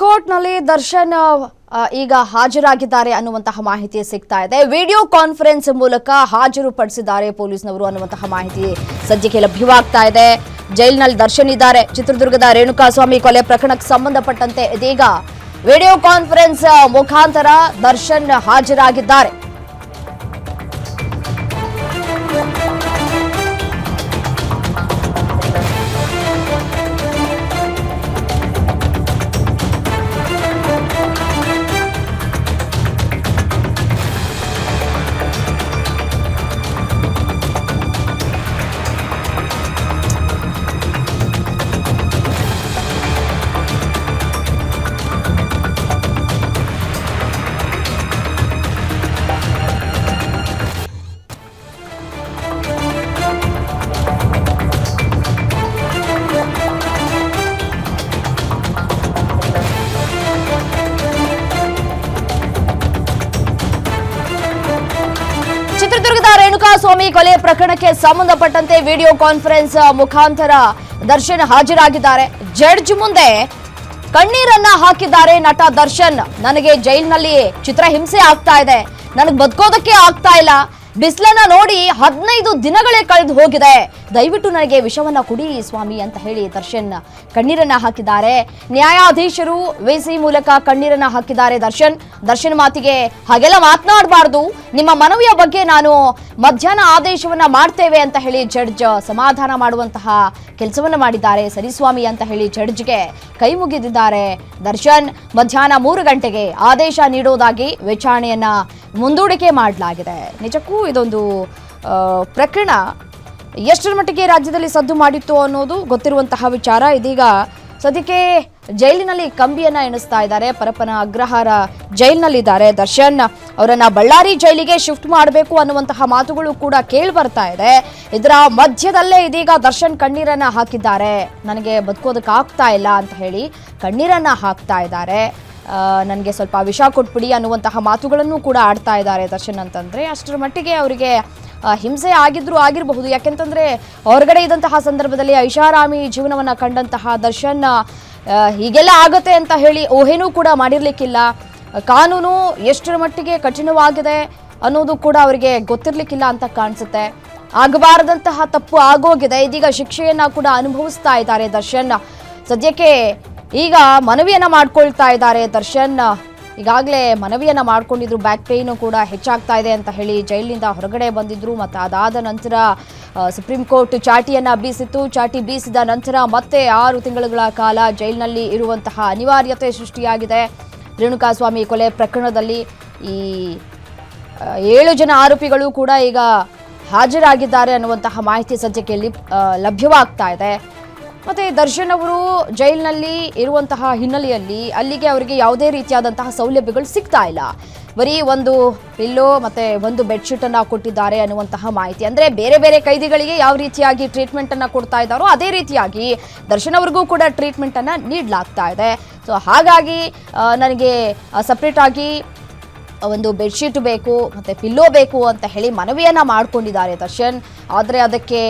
ಕೋರ್ಟ್ನಲ್ಲಿ ದರ್ಶನ್ ಈಗ ಹಾಜರಾಗಿದ್ದಾರೆ ಅನ್ನುವಂತಹ ಮಾಹಿತಿ ಸಿಗ್ತಾ ಇದೆ. ವಿಡಿಯೋ ಕಾನ್ಫರೆನ್ಸ್ ಮೂಲಕ ಹಾಜರುಪಡಿಸಿದ್ದಾರೆ ಪೊಲೀಸ್ನವರು ಅನ್ನುವಂತಹ ಮಾಹಿತಿ ಸದ್ಯಕ್ಕೆ ಲಭ್ಯವಾಗ್ತಾ ಇದೆ. ಜೈಲಿನಲ್ಲಿ ದರ್ಶನ್ ಇದ್ದಾರೆ. ಚಿತ್ರದುರ್ಗದ ರೇಣುಕಾಸ್ವಾಮಿ ಕೊಲೆ ಪ್ರಕರಣಕ್ಕೆ ಸಂಬಂಧಪಟ್ಟಂತೆ ಇದೀಗ ವಿಡಿಯೋ ಕಾನ್ಫರೆನ್ಸ್ ಮುಖಾಂತರ ದರ್ಶನ್ ಹಾಜರಾಗಿದ್ದಾರೆ. ಕೊಲೆ ಪ್ರಕರಣಕ್ಕೆ ಸಂಬಂಧಪಟ್ಟಂತೆ ವಿಡಿಯೋ ಕಾನ್ಫರೆನ್ಸ್ ಮುಖಾಂತರ ದರ್ಶನ್ ಹಾಜರಾಗಿದ್ದಾರೆ. ಜಡ್ಜ್ ಮುಂದೆ ಕಣ್ಣೀರನ್ನ ಹಾಕಿದ್ದಾರೆ ನಟ ದರ್ಶನ್. ನನಗೆ ಜೈಲಿನಲ್ಲಿ ಚಿತ್ರಹಿಂಸೆ ಆಗ್ತಾ ಇದೆ. ನನಗೆ ಬದುಕೋದಕ್ಕೆ ಆಗ್ತಾ ಇಲ್ಲ. ಬಿಸಿಲನ್ನ ನೋಡಿ ಹದಿನೈದು ದಿನಗಳೇ ಕಳೆದು ಹೋಗಿದೆ. ದಯವಿಟ್ಟು ನನಗೆ ವಿಷವನ್ನ ಕುಡಿ ಸ್ವಾಮಿ ಅಂತ ಹೇಳಿ ದರ್ಶನ್ ಕಣ್ಣೀರನ್ನ ಹಾಕಿದ್ದಾರೆ. ನ್ಯಾಯಾಧೀಶರು ವಿಸಿ ಮೂಲಕ ಕಣ್ಣೀರನ್ನ ಹಾಕಿದ್ದಾರೆ ದರ್ಶನ್. ದರ್ಶನ್ ಮಾತಿಗೆ ಹಾಗೆಲ್ಲ ಮಾತನಾಡಬಾರ್ದು. ನಿಮ್ಮ ಮನವಿಯ ಬಗ್ಗೆ ನಾನು ಮಧ್ಯಾಹ್ನ ಆದೇಶವನ್ನ ಮಾಡ್ತೇವೆ ಅಂತ ಹೇಳಿ ಜಡ್ಜ್ ಸಮಾಧಾನ ಮಾಡುವಂತಹ ಕೆಲಸವನ್ನ ಮಾಡಿದ್ದಾರೆ. ಸರಿ ಸ್ವಾಮಿ ಅಂತ ಹೇಳಿ ಜಡ್ಜ್ಗೆ ಕೈ ಮುಗಿದಿದ್ದಾರೆ ದರ್ಶನ್. ಮಧ್ಯಾಹ್ನ ಮೂರು ಗಂಟೆಗೆ ಆದೇಶ ನೀಡೋದಾಗಿ ವಿಚಾರಣೆಯನ್ನ ಮುಂದೂಡಿಕೆ ಮಾಡಲಾಗಿದೆ. ನಿಜಕ್ಕೂ ಇದೊಂದು ಪ್ರಕರಣ. ಎಷ್ಟರ ಮಟ್ಟಿಗೆ ರಾಜ್ಯದಲ್ಲಿ ಸದ್ದು ಮಾಡಿತ್ತು ಅನ್ನೋದು ಗೊತ್ತಿರುವಂತಹ ವಿಚಾರ. ಇದೀಗ ಸದ್ಯಕ್ಕೆ ಜೈಲಿನಲ್ಲಿ ಕಂಬಿಯನ್ನ ಎಣಿಸ್ತಾ ಇದ್ದಾರೆ. ಪರಪ್ಪನ ಅಗ್ರಹಾರ ಜೈಲಿನಲ್ಲಿದ್ದಾರೆ. ದರ್ಶನ್ ಅವರನ್ನ ಬಳ್ಳಾರಿ ಜೈಲಿಗೆ ಶಿಫ್ಟ್ ಮಾಡಬೇಕು ಅನ್ನುವಂತಹ ಮಾತುಗಳು ಕೂಡ ಕೇಳಿ ಬರ್ತಾ ಇದೆ. ಇದರ ಮಧ್ಯದಲ್ಲೇ ಇದೀಗ ದರ್ಶನ್ ಕಣ್ಣೀರನ್ನ ಹಾಕಿದ್ದಾರೆ. ನನಗೆ ಬದುಕೋದಕ್ಕೆ ಆಗ್ತಾ ಇಲ್ಲ ಅಂತ ಹೇಳಿ ಕಣ್ಣೀರನ್ನ ಹಾಕ್ತಾ ಇದ್ದಾರೆ. ನನಗೆ ಸ್ವಲ್ಪ ವಿಷ ಕೊಟ್ಬಿಡಿ ಅನ್ನುವಂತಹ ಮಾತುಗಳನ್ನು ಕೂಡ ಆಡ್ತಾ ಇದ್ದಾರೆ ದರ್ಶನ್ ಅಂತಂದರೆ. ಅಷ್ಟರ ಮಟ್ಟಿಗೆ ಅವರಿಗೆ ಹಿಂಸೆ ಆಗಿದ್ರು ಆಗಿರಬಹುದು. ಯಾಕೆಂತಂದರೆ ಹೊರಗಡೆ ಇದ್ದಂತಹ ಸಂದರ್ಭದಲ್ಲಿ ಐಷಾರಾಮಿ ಜೀವನವನ್ನು ಕಂಡಂತಹ ದರ್ಶನ್ ಹೀಗೆಲ್ಲ ಆಗುತ್ತೆ ಅಂತ ಹೇಳಿ ಊಹೆನೂ ಕೂಡ ಮಾಡಿರಲಿಕ್ಕಿಲ್ಲ. ಕಾನೂನು ಎಷ್ಟರ ಮಟ್ಟಿಗೆ ಕಠಿಣವಾಗಿದೆ ಅನ್ನೋದು ಕೂಡ ಅವರಿಗೆ ಗೊತ್ತಿರಲಿಕ್ಕಿಲ್ಲ ಅಂತ ಕಾಣಿಸುತ್ತೆ. ಆಗಬಾರದಂತಹ ತಪ್ಪು ಆಗೋಗಿದೆ. ಇದೀಗ ಶಿಕ್ಷೆಯನ್ನು ಕೂಡ ಅನುಭವಿಸ್ತಾ ಇದ್ದಾರೆ ದರ್ಶನ್. ಸದ್ಯಕ್ಕೆ ಈಗ ಮನವಿಯನ್ನ ಮಾಡ್ಕೊಳ್ತಾ ಇದ್ದಾರೆ ದರ್ಶನ್. ಈಗಾಗಲೇ ಮನವಿಯನ್ನ ಮಾಡ್ಕೊಂಡಿದ್ರು ಬ್ಯಾಕ್ ಪೇಯ್ನು ಕೂಡ ಹೆಚ್ಚಾಗ್ತಾ ಇದೆ ಅಂತ ಹೇಳಿ ಜೈಲಿನಿಂದ ಹೊರಗಡೆ ಬಂದಿದ್ರು. ಮತ್ತು ಅದಾದ ನಂತರ ಸುಪ್ರೀಂ ಕೋರ್ಟ್ ಚಾಟಿಯನ್ನ ಬೀಸಿತ್ತು. ಚಾಟಿ ಬೀಸಿದ ನಂತರ ಮತ್ತೆ ಆರು ತಿಂಗಳುಗಳ ಕಾಲ ಜೈಲಿನಲ್ಲಿ ಇರುವಂತಹ ಅನಿವಾರ್ಯತೆ ಸೃಷ್ಟಿಯಾಗಿದೆ. ರೇಣುಕಾಸ್ವಾಮಿ ಕೊಲೆ ಪ್ರಕರಣದಲ್ಲಿ ಈ ಏಳು ಜನ ಆರೋಪಿಗಳು ಕೂಡ ಈಗ ಹಾಜರಾಗಿದ್ದಾರೆ ಅನ್ನುವಂತಹ ಮಾಹಿತಿ ಸದ್ಯಕ್ಕೆ ಲಭ್ಯವಾಗ್ತಾ ಇದೆ. ಮತ್ತೆ ದರ್ಶನ್ ಅವರು ಜೈಲಿನಲ್ಲಿ ಇರುವಂತಹ ಹಿನ್ನೆಲೆಯಲ್ಲಿ ಅಲ್ಲಿಗೆ ಅವರಿಗೆ ಯಾವುದೇ ರೀತಿಯಾದಂತಹ ಸೌಲಭ್ಯಗಳು ಸಿಗ್ತಾ ಇಲ್ಲ. ಬರೀ ಒಂದು ಪಿಲ್ಲೋ ಮತ್ತೆ ಒಂದು ಬೆಡ್ಶೀಟ್ ಅನ್ನ ಕೊಟ್ಟಿದ್ದಾರೆ ಅನ್ನುವಂತಹ ಮಾಹಿತಿ. ಅಂದ್ರೆ ಬೇರೆ ಬೇರೆ ಕೈದಿಗಳಿಗೆ ಯಾವ ರೀತಿಯಾಗಿ ಟ್ರೀಟ್ಮೆಂಟ್ ಅನ್ನ ಕೊಡ್ತಾ ಇದ್ದಾರೋ ಅದೇ ರೀತಿಯಾಗಿ ದರ್ಶನ್ ಅವ್ರಿಗೂ ಕೂಡ ಟ್ರೀಟ್ಮೆಂಟ್ ಅನ್ನ ನೀಡಲಾಗ್ತಾ ಇದೆ. ಸೊ ಹಾಗಾಗಿ ನನಗೆ ಸಪ್ರೇಟ್ ಆಗಿ ಒಂದು ಬೆಡ್ಶೀಟ್ ಬೇಕು, ಮತ್ತು ಪಿಲ್ಲೋ ಬೇಕು ಅಂತ ಹೇಳಿ ಮನವಿಯನ್ನು ಮಾಡ್ಕೊಂಡಿದ್ದಾರೆ ದರ್ಶನ್. ಆದರೆ ಅದಕ್ಕೆ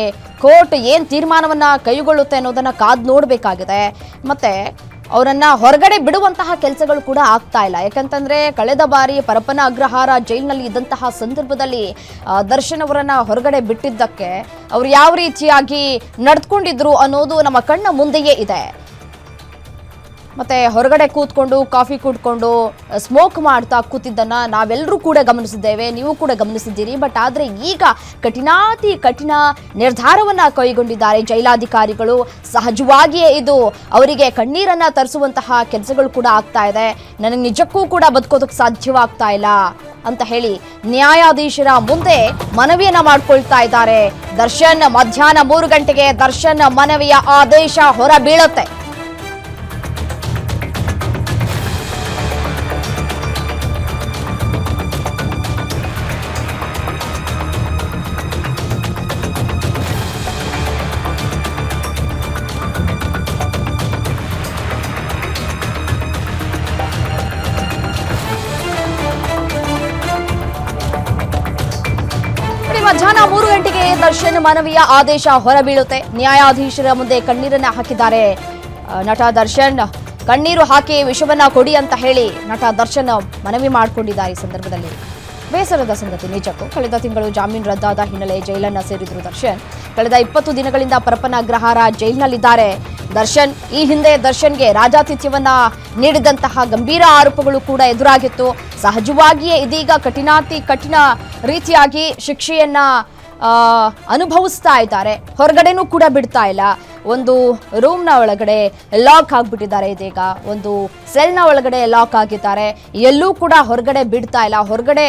ಕೋರ್ಟ್ ಏನು ತೀರ್ಮಾನವನ್ನು ಕೈಗೊಳ್ಳುತ್ತೆ ಅನ್ನೋದನ್ನ ಕಾದು ನೋಡಬೇಕಾಗಿದೆ. ಮತ್ತೆ ಅವರನ್ನು ಹೊರಗಡೆ ಬಿಡುವಂತಹ ಕೆಲಸಗಳು ಕೂಡ ಆಗ್ತಾ ಇಲ್ಲ. ಯಾಕಂತಂದ್ರೆ ಕಳೆದ ಬಾರಿ ಪರಪ್ಪನ ಅಗ್ರಹಾರ ಜೈಲಿನಲ್ಲಿ ಇದ್ದಂತಹ ಸಂದರ್ಭದಲ್ಲಿ ದರ್ಶನ್ ಅವರನ್ನು ಹೊರಗಡೆ ಬಿಟ್ಟಿದ್ದಕ್ಕೆ ಅವ್ರು ಯಾವ ರೀತಿಯಾಗಿ ನಡ್ಕೊಂಡಿದ್ರು ಅನ್ನೋದು ನಮ್ಮ ಕಣ್ಣ ಮುಂದೆಯೇ ಇದೆ. ಮತ್ತೆ ಹೊರಗಡೆ ಕೂತ್ಕೊಂಡು, ಕಾಫಿ ಕುಡ್ಕೊಂಡು ಸ್ಮೋಕ್ ಮಾಡ್ತಾ ಕೂತಿದ್ದನ್ನ ನಾವೆಲ್ಲರೂ ಕೂಡ ಗಮನಿಸಿದ್ದೇವೆ. ನೀವು ಕೂಡ ಗಮನಿಸಿದ್ದೀರಿ. ಬಟ್ ಆದರೆ ಈಗ ಕಠಿಣಾತಿ, ಕಠಿಣ ನಿರ್ಧಾರವನ್ನ ಕೈಗೊಂಡಿದ್ದಾರೆ ಜೈಲಾಧಿಕಾರಿಗಳು. ಸಹಜವಾಗಿಯೇ ಇದು ಅವರಿಗೆ ಕಣ್ಣೀರನ್ನ ತರಿಸುವಂತಹ ಕೆಲಸಗಳು ಕೂಡ ಆಗ್ತಾ ಇದೆ. ನನಗೆ ನಿಜಕ್ಕೂ ಕೂಡ ಬದುಕೋದಕ್ಕೆ ಸಾಧ್ಯವಾಗ್ತಾ ಇಲ್ಲ ಅಂತ ಹೇಳಿ ನ್ಯಾಯಾಧೀಶರ ಮುಂದೆ ಮನವಿಯನ್ನ ಮಾಡ್ಕೊಳ್ತಾ ಇದ್ದಾರೆ. ದರ್ಶನ್ ಮಧ್ಯಾಹ್ನ ಮೂರು ಗಂಟೆಗೆ ದರ್ಶನ್ ಮನವಿಯ ಆದೇಶ ಹೊರ ಮನವಿಯ ಆದೇಶ ಹೊರಬೀಳುತ್ತೆ. ನ್ಯಾಯಾಧೀಶರ ಮುಂದೆ ಕಣ್ಣೀರನ್ನ ಹಾಕಿದ್ದಾರೆ. ನಟ ದರ್ಶನ್, ಕಣ್ಣೀರು ಹಾಕಿ ವಿಷವನ್ನ ಕೊಡಿ ಅಂತ ಹೇಳಿ ನಟ ದರ್ಶನ್ ಮನವಿ ಮಾಡಿಕೊಂಡಿದ್ದಾರೆ ಈ ಸಂದರ್ಭದಲ್ಲಿ. ಬೇಸರದ ಸಂಗತಿ, ನಿಜಕ್ಕೂ. ಕಳೆದ ತಿಂಗಳು ಜಾಮೀನು ರದ್ದಾದ ಹಿನ್ನೆಲೆ ಜೈಲನ್ನ ಸೇರಿದ್ರು ದರ್ಶನ್. ಕಳೆದ ಇಪ್ಪತ್ತು ದಿನಗಳಿಂದ ಪರಪ್ಪನ ಗ್ರಹಾರ ಜೈಲಿನಲ್ಲಿದ್ದಾರೆ. ದರ್ಶನ್, ಈ ಹಿಂದೆ ದರ್ಶನ್ಗೆ ರಾಜಾತಿಥ್ಯವನ್ನ ನೀಡಿದಂತಹ ಗಂಭೀರ ಆರೋಪಗಳು ಕೂಡ ಎದುರಾಗಿತ್ತು. ಸಹಜವಾಗಿಯೇ ಇದೀಗ ಕಠಿಣಾತಿ, ಕಠಿಣ ರೀತಿಯಾಗಿ ಶಿಕ್ಷೆಯನ್ನ ಅನುಭವಿಸ್ತಾ ಇದ್ದಾರೆ. ಹೊರಗಡೆನೂ ಕೂಡ ಬಿಡ್ತಾ ಇಲ್ಲ. ಒಂದು ರೂಮ್ನ ಒಳಗಡೆ ಲಾಕ್ ಆಗಿಬಿಟ್ಟಿದ್ದಾರೆ. ಇದೀಗ ಒಂದು ಸೆಲ್ನ ಒಳಗಡೆ ಲಾಕ್ ಆಗಿದ್ದಾರೆ. ಎಲ್ಲೂ ಕೂಡ ಹೊರಗಡೆ ಬಿಡ್ತಾ ಇಲ್ಲ. ಹೊರಗಡೆ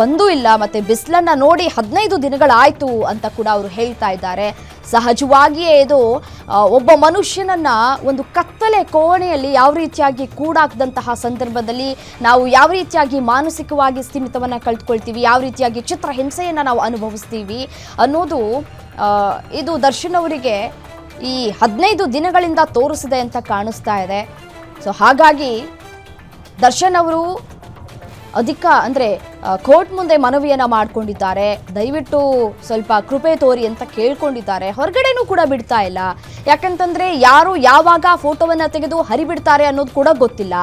ಬಂದೂ ಇಲ್ಲ. ಮತ್ತೆ ಬಿಸಿಲನ್ನ ನೋಡಿ ಹದಿನೈದು ದಿನಗಳಾಯ್ತು ಅಂತ ಕೂಡ ಅವರು ಹೇಳ್ತಾ ಇದ್ದಾರೆ. ಸಹಜವಾಗಿಯೇ ಇದು ಒಬ್ಬ ಮನುಷ್ಯನನ್ನ ಒಂದು ಕತ್ತಲೆ ಕೋಣೆಯಲ್ಲಿ ಯಾವ ರೀತಿಯಾಗಿ ಕೂಡಾಕದಂತಹ ಸಂದರ್ಭದಲ್ಲಿ ನಾವು ಯಾವ ರೀತಿಯಾಗಿ ಮಾನಸಿಕವಾಗಿ ಸ್ಥಿಮಿತವನ್ನ ಕಳೆದುಕೊಳ್ತೀವಿ ಯಾವ ರೀತಿಯಾಗಿ ಚಿತ್ರ ಹಿಂಸೆಯನ್ನ ನಾವು ಅನುಭವಿಸ್ತೀವಿ ಅನ್ನೋದು ಇದು ದರ್ಶನ್ ಅವರಿಗೆ ಈ ಹದಿನೈದು ದಿನಗಳಿಂದ ತೋರಿಸಿದೆ ಅಂತ ಕಾಣಿಸ್ತಾ ಇದೆ. ಸೊ ಹಾಗಾಗಿ ದರ್ಶನ್ ಅವರು ಅಧಿಕ ಅಂದರೆ ಕೋರ್ಟ್ ಮುಂದೆ ಮನವಿಯನ್ನು ಮಾಡಿಕೊಂಡಿದ್ದಾರೆ. ದಯವಿಟ್ಟು ಸ್ವಲ್ಪ ಕೃಪೆ ತೋರಿ ಅಂತ ಕೇಳ್ಕೊಂಡಿದ್ದಾರೆ. ಹೊರಗಡೆನೂ ಕೂಡ ಬಿಡ್ತಾ ಇಲ್ಲ. ಯಾಕಂತಂದರೆ, ಯಾರು ಯಾವಾಗ ಫೋಟೋವನ್ನು ತೆಗೆದು ಹರಿಬಿಡ್ತಾರೆ ಅನ್ನೋದು ಕೂಡ ಗೊತ್ತಿಲ್ಲ.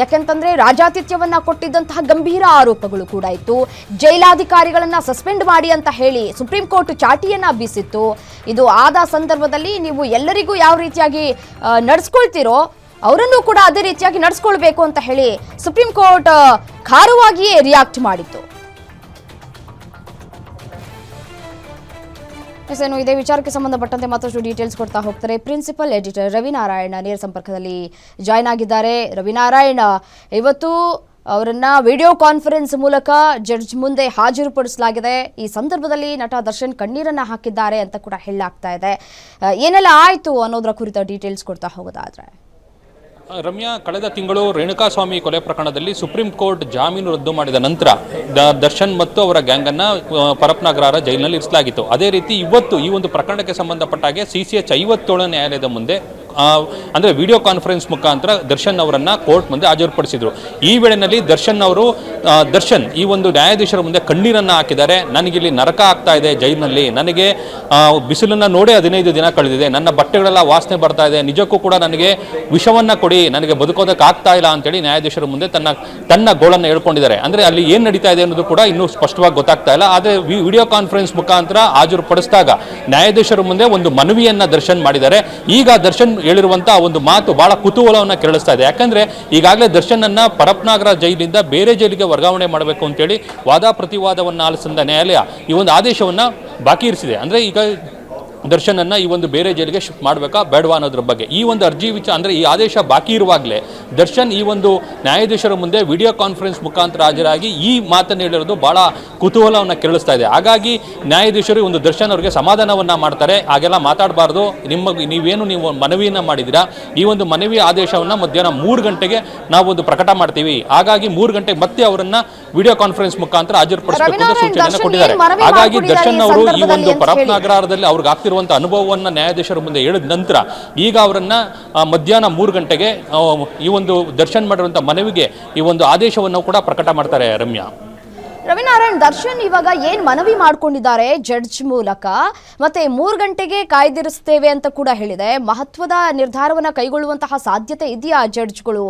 ಯಾಕಂತಂದ್ರೆ ರಾಜಾತಿಥ್ಯವನ್ನ ಕೊಟ್ಟಿದ್ದಂತಹ ಗಂಭೀರ ಆರೋಪಗಳು ಕೂಡ ಇತ್ತು. ಜೈಲಾಧಿಕಾರಿಗಳನ್ನ ಸಸ್ಪೆಂಡ್ ಮಾಡಿ ಅಂತ ಹೇಳಿ ಸುಪ್ರೀಂ ಕೋರ್ಟ್ ಚಾಟಿಯನ್ನ ಬೀಸಿತ್ತು. ಇದು ಆದ ಸಂದರ್ಭದಲ್ಲಿ ನೀವು ಎಲ್ಲರಿಗೂ ಯಾವ ರೀತಿಯಾಗಿ ನಡ್ಸ್ಕೊಳ್ತಿರೋ ಅವರನ್ನು ಕೂಡ ಅದೇ ರೀತಿಯಾಗಿ ನಡೆಸ್ಕೊಳ್ಬೇಕು ಅಂತ ಹೇಳಿ ಸುಪ್ರೀಂ ಕೋರ್ಟ್ ಖಾರವಾಗಿಯೇ ರಿಯಾಕ್ಟ್ ಮಾಡಿತ್ತು. ಎಸ್, ಏನು ಇದೆ ವಿಚಾರಕ್ಕೆ ಸಂಬಂಧಪಟ್ಟಂತೆ ಮತ್ತಷ್ಟು ಡೀಟೇಲ್ಸ್ ಕೊಡ್ತಾ ಹೋಗ್ತಾರೆ. ಪ್ರಿನ್ಸಿಪಲ್ ಎಡಿಟರ್ ರವಿನಾರಾಯಣ ನೇರ ಸಂಪರ್ಕದಲ್ಲಿ ಜಾಯ್ನ್ ಆಗಿದ್ದಾರೆ. ರವಿನಾರಾಯಣ ಇವತ್ತು ಅವರನ್ನ ವಿಡಿಯೋ ಕಾನ್ಫರೆನ್ಸ್ ಮೂಲಕ ಜಡ್ಜ್ ಮುಂದೆ ಹಾಜರುಪಡಿಸಲಾಗಿದೆ. ಈ ಸಂದರ್ಭದಲ್ಲಿ ನಟ ದರ್ಶನ್ ಕಣ್ಣೀರನ್ನ ಹಾಕಿದ್ದಾರೆ ಅಂತ ಕೂಡ ಹೇಳಲಾಗ್ತಾ ಇದೆ. ಏನೆಲ್ಲ ಆಯ್ತು ಅನ್ನೋದರ ಕುರಿತ ಡೀಟೇಲ್ಸ್ ಕೊಡ್ತಾ ಹೋಗೋದಾದ್ರೆ? ರಮ್ಯಾ, ಕಳೆದ ತಿಂಗಳು ರೇಣುಕಾಸ್ವಾಮಿ ಕೊಲೆ ಪ್ರಕರಣದಲ್ಲಿ ಸುಪ್ರೀಂ ಕೋರ್ಟ್ ಜಾಮೀನು ರದ್ದು ಮಾಡಿದ ನಂತರ ದರ್ಶನ್ ಮತ್ತು ಅವರ ಗ್ಯಾಂಗನ್ನು ಪರಪ್ನಗರ ಜೈಲಿನಲ್ಲಿ ಇರಿಸಲಾಗಿತ್ತು. ಅದೇ ರೀತಿ ಇವತ್ತು ಈ ಒಂದು ಪ್ರಕರಣಕ್ಕೆ ಸಂಬಂಧಪಟ್ಟ ಹಾಗೆ ಸಿ ಸಿ ಎಚ್ ಐವತ್ತೇಳು ನ್ಯಾಯಾಲಯದ ಮುಂದೆ ಅಂದ್ರೆ ವಿಡಿಯೋ ಕಾನ್ಫರೆನ್ಸ್ ಮುಖಾಂತರ ದರ್ಶನ್ ಅವರನ್ನು ಕೋರ್ಟ್ ಮುಂದೆ ಹಾಜರುಪಡಿಸಿದರು. ಈ ವೇಳೆಯಲ್ಲಿ ದರ್ಶನ್ ಅವರು ದರ್ಶನ್, ಈ ಒಂದು ನ್ಯಾಯಾಧೀಶರ ಮುಂದೆ ಕಣ್ಣೀರನ್ನು ಹಾಕಿದ್ದಾರೆ. ನನಗಿಲ್ಲಿ ನರಕ ಆಗ್ತಾ ಇದೆ ಜೈಲಿನಲ್ಲಿ. ನನಗೆ ಬಿಸಿಲನ್ನು ನೋಡೇ ಹದಿನೈದು ದಿನ ಕಳೆದಿದೆ. ನನ್ನ ಬಟ್ಟೆಗಳೆಲ್ಲ ವಾಸನೆ ಬರ್ತಾ ಇದೆ. ನಿಜಕ್ಕೂ ಕೂಡ ನನಗೆ ವಿಷವನ್ನು ಕೊಡಿ. ನನಗೆ ಬದುಕೋದಕ್ಕೆ ಆಗ್ತಾ ಇಲ್ಲ ಅಂತೇಳಿ ನ್ಯಾಯಾಧೀಶರ ಮುಂದೆ ತನ್ನ ತನ್ನ ಗೋಳನ್ನು ಹೇಳ್ಕೊಂಡಿದ್ದಾರೆ. ಅಂದರೆ ಅಲ್ಲಿ ಏನು ನಡೀತಾ ಇದೆ ಅನ್ನೋದು ಕೂಡ ಇನ್ನೂ ಸ್ಪಷ್ಟವಾಗಿ ಗೊತ್ತಾಗ್ತಾ ಇಲ್ಲ. ಆದರೆ ವಿಡಿಯೋ ಕಾನ್ಫರೆನ್ಸ್ ಮುಖಾಂತರ ಹಾಜರುಪಡಿಸಿದಾಗ ನ್ಯಾಯಾಧೀಶರ ಮುಂದೆ ಒಂದು ಮನವಿಯನ್ನು ದರ್ಶನ್ ಮಾಡಿದ್ದಾರೆ. ಈಗ ದರ್ಶನ್ ಹೇಳಿರುವಂತಹ ಒಂದು ಮಾತು ಬಹಳ ಕುತೂಹಲವನ್ನು ಕೆರಳಿಸ್ತಾ ಇದೆ. ಯಾಕಂದ್ರೆ ಈಗಾಗಲೇ ದರ್ಶನ್ ಅನ್ನ ಪರಪ್ನಾಗರ ಜೈಲಿಂದ ಬೇರೆ ಜೈಲಿಗೆ ವರ್ಗಾವಣೆ ಮಾಡಬೇಕು ಅಂತೇಳಿ ವಾದ ಪ್ರತಿವಾದವನ್ನ ಆಲಿಸಿದ ನ್ಯಾಯಾಲಯ ಈ ಒಂದು ಆದೇಶವನ್ನ ಬಾಕಿ ಇರಿಸಿದೆ. ಅಂದ್ರೆ ಈಗ ದರ್ಶನನ್ನ ಈ ಒಂದು ಬೇರೆ ಜೈಲಿಗೆ ಶಿಫ್ಟ್ ಮಾಡಬೇಕಾ ಬೇಡವಾ ಅನ್ನೋದ್ರ ಬಗ್ಗೆ. ಈ ಒಂದು ಅರ್ಜಿ ವಿಚಾರ ಅಂದರೆ ಈ ಆದೇಶ ಬಾಕಿ ಇರುವಾಗಲೇ ದರ್ಶನ್ ಈ ಒಂದು ನ್ಯಾಯಾಧೀಶರ ಮುಂದೆ ವಿಡಿಯೋ ಕಾನ್ಫರೆನ್ಸ್ ಮುಖಾಂತರ ಹಾಜರಾಗಿ ಈ ಮಾತನ್ನು ಹೇಳಿರೋದು ಬಹಳ ಕುತೂಹಲವನ್ನು ಕೆರಳಿಸ್ತಾ ಇದೆ. ಹಾಗಾಗಿ ನ್ಯಾಯಾಧೀಶರು ಒಂದು ದರ್ಶನ್ ಅವರಿಗೆ ಸಮಾಧಾನವನ್ನ ಮಾಡ್ತಾರೆ. ಹಾಗೆಲ್ಲ ಮಾತಾಡಬಾರ್ದು. ನಿಮ್ಮ ನೀವೇನು ನೀವು ಮನವಿಯನ್ನ ಮಾಡಿದ್ದೀರಾ? ಈ ಒಂದು ಮನವಿ ಆದೇಶವನ್ನ ಮಧ್ಯಾಹ್ನ ಮೂರು ಗಂಟೆಗೆ ನಾವು ಒಂದು ಪ್ರಕಟ ಮಾಡ್ತೀವಿ. ಹಾಗಾಗಿ ಮೂರು ಗಂಟೆಗೆ ಮತ್ತೆ ಅವರನ್ನ ವಿಡಿಯೋ ಕಾನ್ಫರೆನ್ಸ್ ಮುಖಾಂತರ ಹಾಜರುಪಡಿಸಬೇಕು ಸೂಚನೆಯನ್ನು ಕೊಟ್ಟಿದ್ದಾರೆ. ಹಾಗಾಗಿ ದರ್ಶನ್ ಅವರು ಈ ಒಂದು ಅಂತ ಅವ್ರಿಗೆ? ಅಗ್ರಹಾರದಲ್ಲಿ ಅವ್ರಿಗೆ ಆಗ್ತಿರುವಂಥ ಅನುಭವವನ್ನು ನ್ಯಾಯಾಧೀಶರ ಮುಂದೆ ಹೇಳಿದ ನಂತರ ಈಗ ಅವರನ್ನು ಮಧ್ಯಾಹ್ನ ಮೂರು ಗಂಟೆಗೆ ಈ ಒಂದು ದರ್ಶನ ಮಾಡಿರುವಂಥ ಮನವಿಗೆ ಈ ಒಂದು ಆದೇಶವನ್ನು ಕೂಡ ಪ್ರಕಟ ಮಾಡ್ತಾರೆ ರಮ್ಯಾ. ರವಿನಾರಾಯಣ್ ದರ್ಶನ್ ಇವಾಗ ಏನ್ ಮನವಿ ಮಾಡ್ಕೊಂಡಿದ್ದಾರೆ ಜಡ್ಜ್ ಮೂಲಕ? ಮತ್ತೆ ಮೂರು ಗಂಟೆಗೆ ಕಾಯ್ದಿರಿಸ್ತೇವೆ ಅಂತ ಕೂಡ ಹೇಳಿದೆ. ಮಹತ್ವದ ನಿರ್ಧಾರವನ್ನ ಕೈಗೊಳ್ಳುವಂತಹ ಸಾಧ್ಯತೆ ಇದೆಯಾ ಜಡ್ಜ್ಗಳು?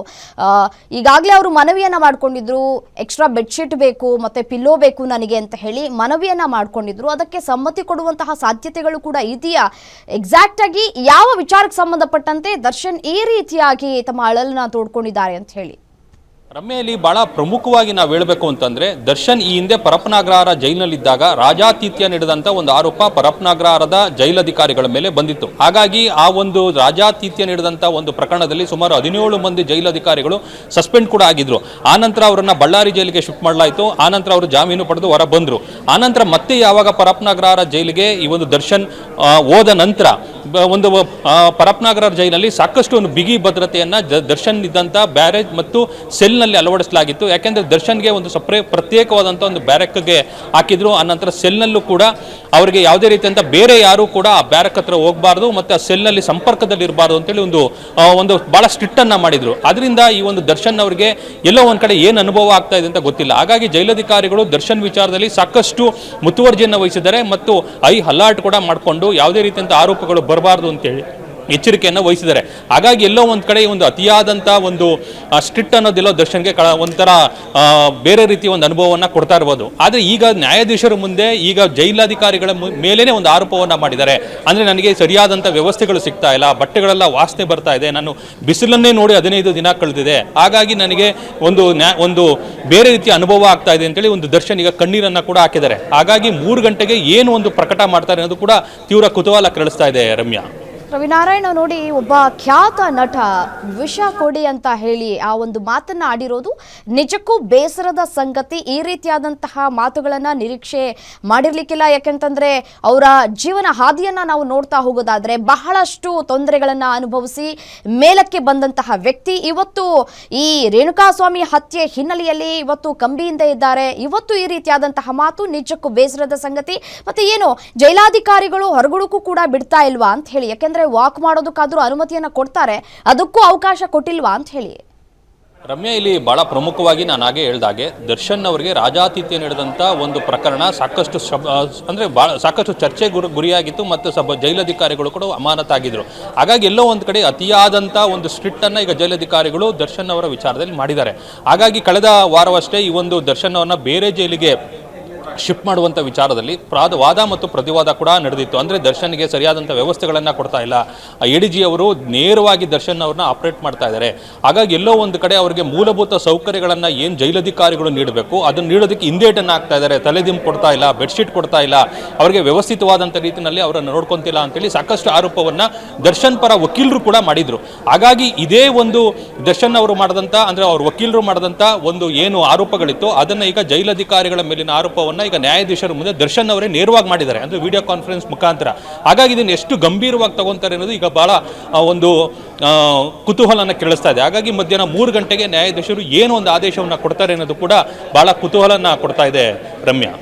ಈಗಾಗಲೇ ಅವರು ಮನವಿಯನ್ನ ಮಾಡ್ಕೊಂಡಿದ್ರು. ಎಕ್ಸ್ಟ್ರಾ ಬೆಡ್ಶೀಟ್ ಬೇಕು, ಮತ್ತೆ ಪಿಲ್ಲೋ ಬೇಕು ನನಗೆ ಅಂತ ಹೇಳಿ ಮನವಿಯನ್ನ ಮಾಡ್ಕೊಂಡಿದ್ರು. ಅದಕ್ಕೆ ಸಮ್ಮತಿ ಕೊಡುವಂತಹ ಸಾಧ್ಯತೆಗಳು ಕೂಡ ಇದೆಯಾ? ಎಕ್ಸಾಕ್ಟ್ ಆಗಿ ಯಾವ ವಿಚಾರಕ್ಕೆ ಸಂಬಂಧಪಟ್ಟಂತೆ ದರ್ಶನ್ ಈ ರೀತಿಯಾಗಿ ತಮ್ಮ ಅಳಲನ್ನ ತೋಡ್ಕೊಂಡಿದ್ದಾರೆ ಅಂತ ಹೇಳಿ. ರಮ್ಯೆಯಲ್ಲಿ ಬಹಳ ಪ್ರಮುಖವಾಗಿ ನಾವು ಹೇಳಬೇಕು ಅಂತಂದ್ರೆ, ದರ್ಶನ್ ಈ ಹಿಂದೆ ಪರಪನಾಗ್ರಹಾರ ಜೈಲಿನಲ್ಲಿದ್ದಾಗ ರಾಜಾತಿಥ್ಯ ನೀಡಿದಂಥ ಒಂದು ಆರೋಪ ಪರಪ್ನಾಗ್ರಹಾರದ ಜೈಲಧಿಕಾರಿಗಳ ಮೇಲೆ ಬಂದಿತ್ತು. ಹಾಗಾಗಿ ಆ ಒಂದು ರಾಜಾತಿಥ್ಯ ನೀಡಿದಂಥ ಒಂದು ಪ್ರಕರಣದಲ್ಲಿ ಸುಮಾರು ಹದಿನೇಳು ಮಂದಿ ಜೈಲಧಿಕಾರಿಗಳು ಸಸ್ಪೆಂಡ್ ಕೂಡ ಆಗಿದ್ರು. ಆನಂತರ ಅವರನ್ನ ಬಳ್ಳಾರಿ ಜೈಲಿಗೆ ಶಿಫ್ಟ್ ಮಾಡಲಾಯಿತು. ಆನಂತರ ಅವರು ಜಾಮೀನು ಪಡೆದು ಹೊರ ಬಂದರು ಆನಂತರ ಮತ್ತೆ ಯಾವಾಗ ಪರಪನಾಗ್ರಹಾರ ಜೈಲಿಗೆ ಈ ಒಂದು ದರ್ಶನ್ ಹೋದ ನಂತರ ಒಂದು ಪರಪ್ನಗರ ಜೈಲಿನಲ್ಲಿ ಸಾಕಷ್ಟು ಒಂದು ಬಿಗಿ ಭದ್ರತೆಯನ್ನು ದರ್ಶನ್ ಇದ್ದಂಥ ಬ್ಯಾರೇಜ್ ಮತ್ತು ಸೆಲ್ನಲ್ಲಿ ಅಳವಡಿಸಲಾಗಿತ್ತು. ಯಾಕೆಂದರೆ ದರ್ಶನ್ಗೆ ಒಂದು ಸಪ್ರೇ ಪ್ರತ್ಯೇಕವಾದಂಥ ಒಂದು ಬ್ಯಾರಕ್ಗೆ ಹಾಕಿದ್ರು. ಆನಂತರ ಸೆಲ್ನಲ್ಲೂ ಕೂಡ ಅವರಿಗೆ ಯಾವುದೇ ರೀತಿಯಂತ ಬೇರೆ ಯಾರೂ ಕೂಡ ಆ ಬ್ಯಾರಕ್ ಹತ್ರ ಹೋಗಬಾರ್ದು ಮತ್ತು ಆ ಸೆಲ್ನಲ್ಲಿ ಸಂಪರ್ಕದಲ್ಲಿ ಇರಬಾರ್ದು ಅಂತೇಳಿ ಒಂದು ಒಂದು ಭಾಳ ಸ್ಟ್ರಿಕ್ಟನ್ನು ಮಾಡಿದರು. ಅದರಿಂದ ಈ ಒಂದು ದರ್ಶನ್ ಅವರಿಗೆ ಎಲ್ಲೋ ಒಂದು ಕಡೆ ಏನು ಅನುಭವ ಆಗ್ತಾ ಇದೆ ಅಂತ ಗೊತ್ತಿಲ್ಲ. ಹಾಗಾಗಿ ಜೈಲಧಿಕಾರಿಗಳು ದರ್ಶನ್ ವಿಚಾರದಲ್ಲಿ ಸಾಕಷ್ಟು ಮುತುವರ್ಜಿಯನ್ನು ವಹಿಸಿದ್ದಾರೆ ಮತ್ತು ಐ ಅಲರ್ಟ್ ಕೂಡ ಮಾಡಿಕೊಂಡು ಯಾವುದೇ ರೀತಿಯಂತ ಆರೋಪಗಳು ಬರಬಾರ್ದು ಅಂತೇಳಿ. ಎಚ್ಚರಿಕೆಯನ್ನು ವಹಿಸಿದ್ದಾರೆ. ಹಾಗಾಗಿ ಎಲ್ಲೋ ಒಂದು ಕಡೆ ಒಂದು ಅತಿಯಾದಂಥ ಒಂದು ಸ್ಟ್ರಿಕ್ಟ್ ಅನ್ನೋದೆಲ್ಲೋ ದರ್ಶನ್ಗೆ ಕ ಒಂಥರ ಬೇರೆ ರೀತಿಯ ಒಂದು ಅನುಭವವನ್ನು ಕೊಡ್ತಾ ಇರ್ಬೋದು. ಆದರೆ ಈಗ ನ್ಯಾಯಾಧೀಶರ ಮುಂದೆ ಈಗ ಜೈಲಾಧಿಕಾರಿಗಳ ಮೇಲೇ ಒಂದು ಆರೋಪವನ್ನು ಮಾಡಿದ್ದಾರೆ. ಅಂದರೆ ನನಗೆ ಸರಿಯಾದಂಥ ವ್ಯವಸ್ಥೆಗಳು ಸಿಗ್ತಾ ಇಲ್ಲ, ಬಟ್ಟೆಗಳೆಲ್ಲ ವಾಸನೆ ಬರ್ತಾ ಇದೆ, ನಾನು ಬಿಸಿಲನ್ನೇ ನೋಡಿ ಹದಿನೈದು ದಿನ ಕಳೆದಿದೆ. ಹಾಗಾಗಿ ನನಗೆ ಒಂದು ಒಂದು ಬೇರೆ ರೀತಿಯ ಅನುಭವ ಆಗ್ತಾ ಇದೆ ಅಂತೇಳಿ ಒಂದು ದರ್ಶನ್ ಈಗ ಕಣ್ಣೀರನ್ನು ಕೂಡ ಹಾಕಿದ್ದಾರೆ. ಹಾಗಾಗಿ ಮೂರು ಗಂಟೆಗೆ ಏನು ಒಂದು ಪ್ರಕಟ ಮಾಡ್ತಾರೆ ಅನ್ನೋದು ಕೂಡ ತೀವ್ರ ಕುತೂಹಲ ಕೆರಳಿಸ್ತಾ ಇದೆ ರಮ್ಯಾ. ರವಿನಾರಾಯಣ ನೋಡಿ ಒಬ್ಬ ಖ್ಯಾತ ನಟ ವಿಷ ಕೊಡಿ ಅಂತ ಹೇಳಿ ಆ ಒಂದು ಮಾತನ್ನ ಆಡಿರೋದು. ನಿಜಕ್ಕೂ ಬೇಸರದ ಸಂಗತಿ, ಈ ರೀತಿಯಾದಂತಹ ಮಾತುಗಳನ್ನ ನಿರೀಕ್ಷೆ ಮಾಡಿರ್ಲಿಕ್ಕಿಲ್ಲ. ಯಾಕೆಂತಂದ್ರೆ ಅವರ ಜೀವನ ಹಾದಿಯನ್ನ ನಾವು ನೋಡ್ತಾ ಹೋಗೋದಾದ್ರೆ ಬಹಳಷ್ಟು ತೊಂದರೆಗಳನ್ನ ಅನುಭವಿಸಿ ಮೇಲಕ್ಕೆ ಬಂದಂತಹ ವ್ಯಕ್ತಿ. ಇವತ್ತು ಈ ರೇಣುಕಾಸ್ವಾಮಿ ಹತ್ಯೆ ಹಿನ್ನೆಲೆಯಲ್ಲಿ ಇವತ್ತು ಕಂಬಿಯಿಂದ ಇದ್ದಾರೆ. ಇವತ್ತು ಈ ರೀತಿಯಾದಂತಹ ಮಾತು ನಿಜಕ್ಕೂ ಬೇಸರದ ಸಂಗತಿ. ಮತ್ತೆ ಏನು ಜೈಲಾಧಿಕಾರಿಗಳು ಹೊರಗಡಕ್ಕೂ ಕೂಡ ಬಿಡ್ತಾ ಇಲ್ವಾ ಅಂತ ಹೇಳಿ. ಯಾಕೆಂದ್ರೆ ವಾಕ್ ಮಾಡೋದಕ್ಕಾದ್ರೂ ಅನುಮತಿಯನ್ನ ಕೊಡ್ತಾರೆ. ಅದಕ್ಕೂ ಅವಕಾಶ ಕೊಟ್ಟಿಲ್ವಾ ಅಂತ ಹೇಳಿ. ರಮ್ಯಾ, ಇಲ್ಲಿ ಬಹಳ ಪ್ರಮುಖವಾಗಿ ನಾನು ಹಾಗೆ ಹೇಳ್ದಾಗೆ ದರ್ಶನ್ ಅವರಿಗೆ ರಾಜಾತಿಥ್ಯ ನೀಡಿದಂಥ ಒಂದು ಪ್ರಕರಣ ಸಾಕಷ್ಟು ಶಬ್ ಅಂದರೆ ಭಾಳ ಸಾಕಷ್ಟು ಚರ್ಚೆ ಗುರು, ಗುರಿಯಾಗಿತ್ತು ಮತ್ತು ಸಬ್ ಜೈಲಧಿಕಾರಿಗಳು ಕೂಡ ಅಮಾನತಾಗಿದ್ರು ಹಾಗಾಗಿ ಎಲ್ಲೋ ಒಂದು ಕಡೆ ಅತಿಯಾದಂಥ ಒಂದು ಸ್ಟ್ರಿಕ್ಟನ್ನು ಈಗ ಜೈಲಧಿಕಾರಿಗಳು ದರ್ಶನ್ ಅವರ ವಿಚಾರದಲ್ಲಿ ಮಾಡಿದ್ದಾರೆ. ಹಾಗಾಗಿ ಕಳೆದ ವಾರವಷ್ಟೇ ಈ ಒಂದು ದರ್ಶನ್ ಅವರನ್ನ ಬೇರೆ ಜೈಲಿಗೆ ಶಿಫ್ಟ್ ಮಾಡುವಂಥ ವಿಚಾರದಲ್ಲಿ ಪ್ರಾದ, ವಾದ ಮತ್ತು ಪ್ರತಿವಾದ ಕೂಡ ನಡೆದಿತ್ತು. ಅಂದರೆ ದರ್ಶನ್ಗೆ ಸರಿಯಾದಂಥ ವ್ಯವಸ್ಥೆಗಳನ್ನು ಕೊಡ್ತಾ ಇಲ್ಲ. ಎ ಡಿ ಜಿ ಅವರು ನೇರವಾಗಿ ದರ್ಶನ್ ಅವ್ರನ್ನ ಆಪರೇಟ್ ಮಾಡ್ತಾ ಇದ್ದಾರೆ. ಹಾಗಾಗಿ ಎಲ್ಲೋ ಒಂದು ಕಡೆ ಅವರಿಗೆ ಮೂಲಭೂತ ಸೌಕರ್ಯಗಳನ್ನು ಏನು ಜೈಲಧಿಕಾರಿಗಳು ನೀಡಬೇಕು, ಅದನ್ನು ನೀಡೋದಕ್ಕೆ ಹಿಂದೇಟನ್ನು ಆಗ್ತಾ ಇದ್ದಾರೆ. ತಲೆದಿಂಬು ಕೊಡ್ತಾ ಇಲ್ಲ, ಬೆಡ್ಶೀಟ್ ಕೊಡ್ತಾ ಇಲ್ಲ. ಅವರಿಗೆ ವ್ಯವಸ್ಥಿತವಾದಂಥ ರೀತಿಯಲ್ಲಿ ಅವರನ್ನು ನೋಡ್ಕೊಂತಿಲ್ಲ ಅಂತೇಳಿ ಸಾಕಷ್ಟು ಆರೋಪವನ್ನು ದರ್ಶನ್ ಪರ ವಕೀಲರು ಕೂಡ ಮಾಡಿದರು. ಹಾಗಾಗಿ ಇದೇ ಒಂದು ದರ್ಶನ್ ಅವರು ಮಾಡಿದಂಥ ಅಂದರೆ ಅವ್ರ ವಕೀಲರು ಮಾಡಿದಂಥ ಒಂದು ಏನು ಆರೋಪಗಳಿತ್ತು ಅದನ್ನು ಈಗ ಜೈಲಧಿಕಾರಿಗಳ ಮೇಲಿನ ಆರೋಪವನ್ನು ಈಗ ನ್ಯಾಯಾಧೀಶರ ಮುಂದೆ ದರ್ಶನ್ ಅವರೇ ನೇರವಾಗಿ ಮಾಡಿದ್ದಾರೆ. ಅಂದರೆ ವಿಡಿಯೋ ಕಾನ್ಫರೆನ್ಸ್ ಮುಖಾಂತರ. ಹಾಗಾಗಿ ಇದನ್ನು ಎಷ್ಟು ಗಂಭೀರವಾಗಿ ತಗೊಂತಾರೆ ಅನ್ನೋದು ಈಗ ಭಾಳ ಒಂದು ಕುತೂಹಲನ ಕೇಳಿಸ್ತಾ ಇದೆ. ಹಾಗಾಗಿ ಮಧ್ಯಾಹ್ನ ಮೂರು ಗಂಟೆಗೆ ನ್ಯಾಯಾಧೀಶರು ಏನು ಒಂದು ಆದೇಶವನ್ನು ಕೊಡ್ತಾರೆ ಅನ್ನೋದು ಕೂಡ ಭಾಳ ಕುತೂಹಲನ ಕೊಡ್ತಾ ಇದೆ ರಮ್ಯಾ.